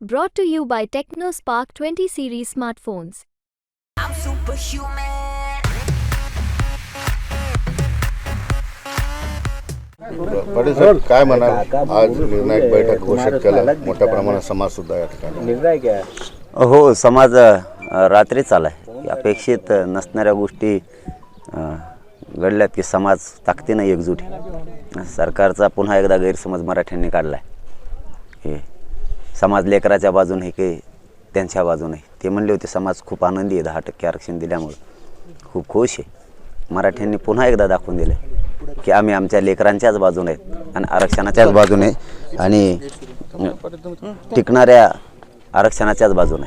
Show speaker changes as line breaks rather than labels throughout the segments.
Brought to you by TechnoSpark 20 series smartphones.
I'm superhuman.
Patil साहेब काय म्हणाल आज निर्णायक बैठक घोषित केलं मोठ्या प्रमाणात समाज सुद्धा या ठिकाणी
हो समाज अ, रात्रीच आला आहे अपेक्षित नसणाऱ्या गोष्टी अ, घडल्यात की समाज ताकदीनं एकजूट आहे. सरकारचा पुन्हा एकदा गैरसमज मराठ्यांनी काढला आहे हे समाज लेकराच्या बाजूने की त्यांच्या बाजूने? ते म्हणले होते समाज खूप आनंदी आहे दहा टक्के आरक्षण दिल्यामुळं. खूप खुश आहे. मराठ्यांनी पुन्हा एकदा दाखवून दिलं की आम्ही आमच्या लेकरांच्याच बाजूने आहेत आणि आरक्षणाच्याच बाजूने आणि टिकणाऱ्या आरक्षणाच्याच बाजूने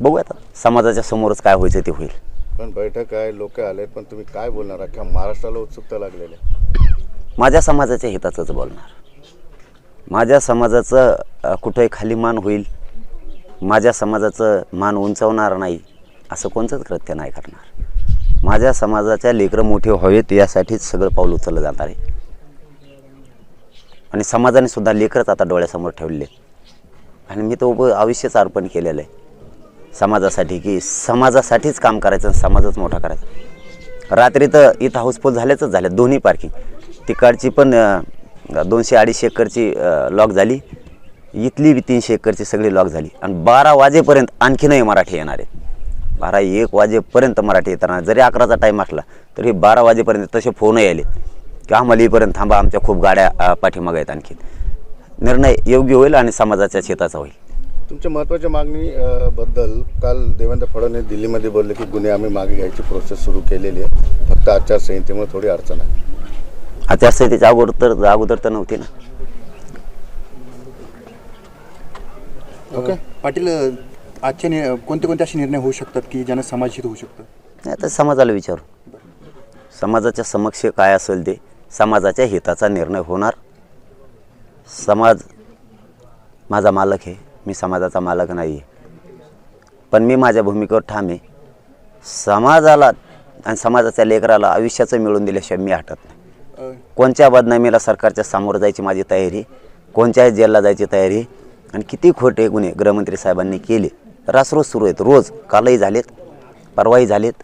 बघूया आता समाजाच्या समोरच काय व्हायचं ते होईल.
पण बैठक आहे लोक आले पण तुम्ही काय बोलणार? अख्ख्या महाराष्ट्राला उत्सुकता लागलेली आहे.
माझ्या समाजाच्या हिताचंच बोलणार. माझ्या समाजाचं अ, कुठंही खाली मान होईल माझ्या समाजाचं मान उंचावणार नाही असं कोणतंच कृत्य नाही करणार. माझ्या समाजाच्या लेकरं मोठे व्हावेत यासाठीच सगळं पाऊल उचललं जाणार आहे. आणि समाजाने सुद्धा लेकरच आता डोळ्यासमोर ठेवले आणि मी तो उभं आयुष्यच अर्पण केलेलं आहे. समाजासाठी की समाजासाठीच काम करायचं आणि समाजच मोठा करायचा. रात्री तर इथं हाऊसफुल झाल्याचंच झालं दोन्ही पार्किंग. तिकडची पण दोनशे अडीचशे एकरची लॉक झाली. इथली बी तीनशे एकरची सगळी लॉक झाली. आणि बारा वाजेपर्यंत आणखीनही मराठी येणार आहे बारा एक वाजेपर्यंत मराठी येताना जरी अकराचा टाईम असला तरी बारा वाजेपर्यंत तसे फोनही आले. की आम्हाला इथपर्यंत थांबा आमच्या खूप गाड्या पाठीमाग पाठीमागं आहेत आणखी निर्णय योग्य होईल आणि समाजाच्या शेताचा होईल.
तुमच्या महत्त्वाच्या मागणी बद्दल काल देवेंद्र फडणवीस दिल्लीमध्ये बोलले की गुन्हे आम्ही मागे घ्यायची प्रोसेस सुरू केलेली आहे. फक्त आचारसंहितेमुळे थोडी अडचण आहे.
आचारसंहितेच्या अगोदर तर अगोदर तर नव्हती ना.
ओके.
पाटील आजचे नि- कोणते कोणते असे निर्णय होऊ शकतात की ज्यानं समाजहित होऊ शकतं?
नाही आता समाजाला विचारू. समाजाच्या समक्ष काय असेल ते समाजाच्या हिताचा निर्णय होणार. समाज माझा मालक आहे मी समाजाचा मालक नाही. आहे पण मी माझ्या भूमिकेवर ठाम आहे. समाजाला आणि समाजाच्या लेकराला आयुष्याचं मिळवून दिल्याशिवाय मी हटत नाही. कोणत्या बदनामीला सरकारच्या सामोरं जायची माझी तयारी? कोणत्याही जेलला जायची तयारी? आणि किती खोटे गुन्हे गृहमंत्री साहेबांनी केले? रासरोज सुरू आहेत. रोज कालही झालेत परवाही झालेत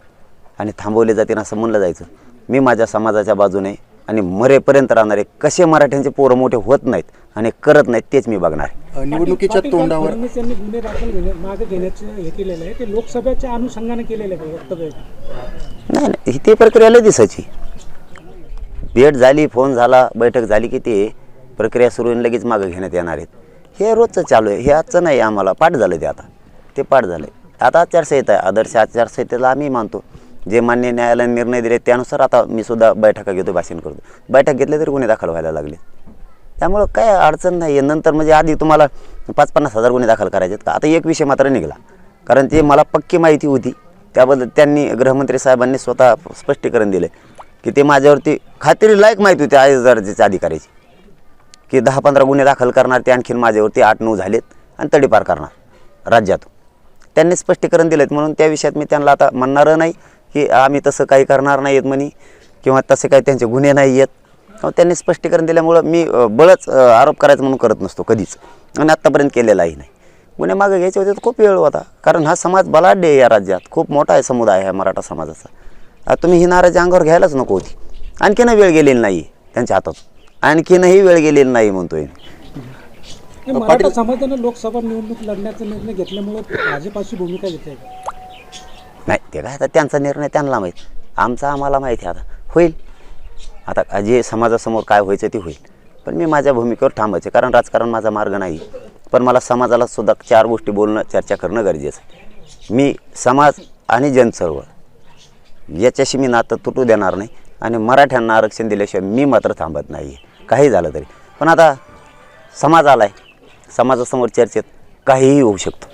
आणि थांबवले जातील असं म्हणलं जायचं. मी माझ्या समाजाच्या बाजूने आणि मरेपर्यंत राहणारे कसे मराठ्यांचे पोरं मोठे होत नाहीत आणि करत नाहीत तेच मी बघणार
निवडणुकीच्या तोंडावर
फडणवीस यांनी गुन्हे दाखल घेणे मागे घेण्याचं हे केलेलं आहे. ते लोकसभेच्या अनुषंगाने केलेलं आहे. वक्तव्य
नाही नाही. ही ती प्रक्रिया दिसायची. भेट झाली फोन झाला बैठक झाली की ते प्रक्रिया सुरू होऊन लगेच मागं घेण्यात येणार आहेत. हे रोजचं चालू आहे हे आजचं नाही आम्हाला पाठ झालं ते आता. ते पाठ झालं आता आचारसंहिता आहे आदर्श आचारसंहितेला आम्ही मानतो. जे मान्य न्यायालयाने निर्णय दिले त्यानुसार आता मी सुद्धा बैठका घेतो भाषण करतो. बैठक घेतले तरी गुन्हे दाखल व्हायला लागले. त्यामुळं काय अडचण नाही. आहे नंतर म्हणजे आधी तुम्हाला पाच पन्नास हजार गुन्हे दाखल करायचे आहेत का? आता एक विषय मात्र निघाला. कारण ते मला पक्की माहिती होती. त्याबद्दल त्यांनी गृहमंत्री साहेबांनी स्वतः स्पष्टीकरण दिलं की ते माझ्यावरती खात्री लायक माहिती होती आय दर्जाच्या अधिकाऱ्याची की दहा पंधरा गुन्हे दाखल करणार ते आणखीन माझ्यावरती आठ नऊ झालेत आणि तडीपार करणार राज्यातून. त्यांनी स्पष्टीकरण दिलेत म्हणून त्या विषयात मी त्यांना आता म्हणणारं नाही की आम्ही तसं काही करणार नाही आहेत म्हणे किंवा तसे काही त्यांचे गुन्हे नाही आहेत त्यांनी स्पष्टीकरण दिल्यामुळं मी बळच आरोप करायचं म्हणून करत नसतो कधीच. आणि आत्तापर्यंत केलेलाही नाही. गुन्हे मागे घ्यायचे होते तर खूप वेळ होता. कारण हा समाज बलाढ्य आहे या राज्यात. खूप मोठा आहे समुदाय आहे मराठा समाजाचा. तुम्ही ही नाराजी अंगावर घ्यायलाच नको होती. आणखीनही वेळ गेलेली नाही त्यांच्या हातात. आणखीनही वेळ गेलेली नाही म्हणतोय.
हे मराठा समाजानं लोकसभा निवडणूक लढण्याचा निर्णय घेतल्यामुळे भाजपाची भूमिका घेते
नाही ते काय आता त्यांचा निर्णय त्यांना माहीत. आमचा आम्हाला माहिती आहे आता. होईल. आता जे समाजासमोर काय व्हायचं ते होईल. पण मी माझ्या भूमिकेवर थांबायचे कारण राजकारण माझा मार्ग नाही. पण मला समाजाला सुद्धा चार गोष्टी बोलणं चर्चा करणं गरजेचं आहे. मी समाज आणि जनचळवळ याच्याशी मी नातं तुटू देणार नाही. आणि मराठ्यांना आरक्षण दिल्याशिवाय मी मात्र थांबत नाही. काही झालं तरी. पण आता समाज आला आहे समाजासमोर चर्चेत काहीही होऊ शकतं.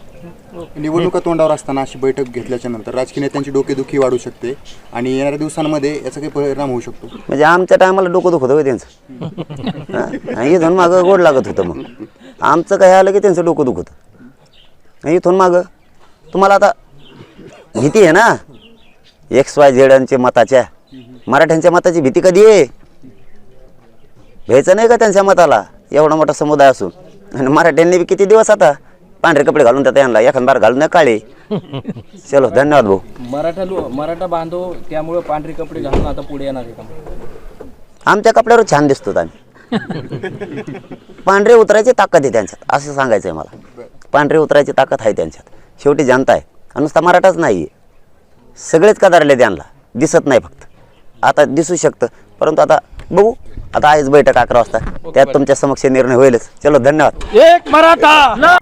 निवडणुका तोंडावर असताना अशी बैठक घेतल्याच्या नंतर राजकीय नेत्यांची डोकेदुखी वाढू शकते आणि येणाऱ्या दिवसांमध्ये याचा काही परिणाम होऊ शकतो.
म्हणजे आमच्या टायमाला डोकं दुखत होतं त्यांचं. इथून मागं गोड लागत होतं मग. आमचं काय आलं की त्यांचं डोकं दुखत. इथून मागं तुम्हाला आता भीती आहे ना? एक्स वाय झेडांच्या मताच्या. मराठ्यांच्या मताची भीती कधी आहे? घ्यायचं नाही का त्यांच्या मताला? एवढा मोठा समुदाय असून. आणि मराठ्यांनी बी किती दिवस आता पांढरे कपडे घालून त्यात यांना. एखाद बार घालून द्या काळे. चलो धन्यवाद भाऊ.
मराठा लो मराठा बांधव त्यामुळे पांढरे कपडे घालून आता पुढे येणार आहे का
आमच्या कपड्यावर छान दिसतो आम्ही पांढरे उतरायची ताकद आहे त्यांच्यात. असं सांगायचं आहे मला. पांढरे उतरायची ताकद आहे त्यांच्यात. शेवटी जनता आहे. आणि नुसता मराठाच नाही आहे सगळेच कदारले त्यांना. दिसत नाही फक्त. आता दिसू शकतं. परंतु आता बघू. आता आहेच बैठक अकरा वाजता. त्यात तुमच्या समक्ष निर्णय होईलच. चलो धन्यवाद.
एक मराठा!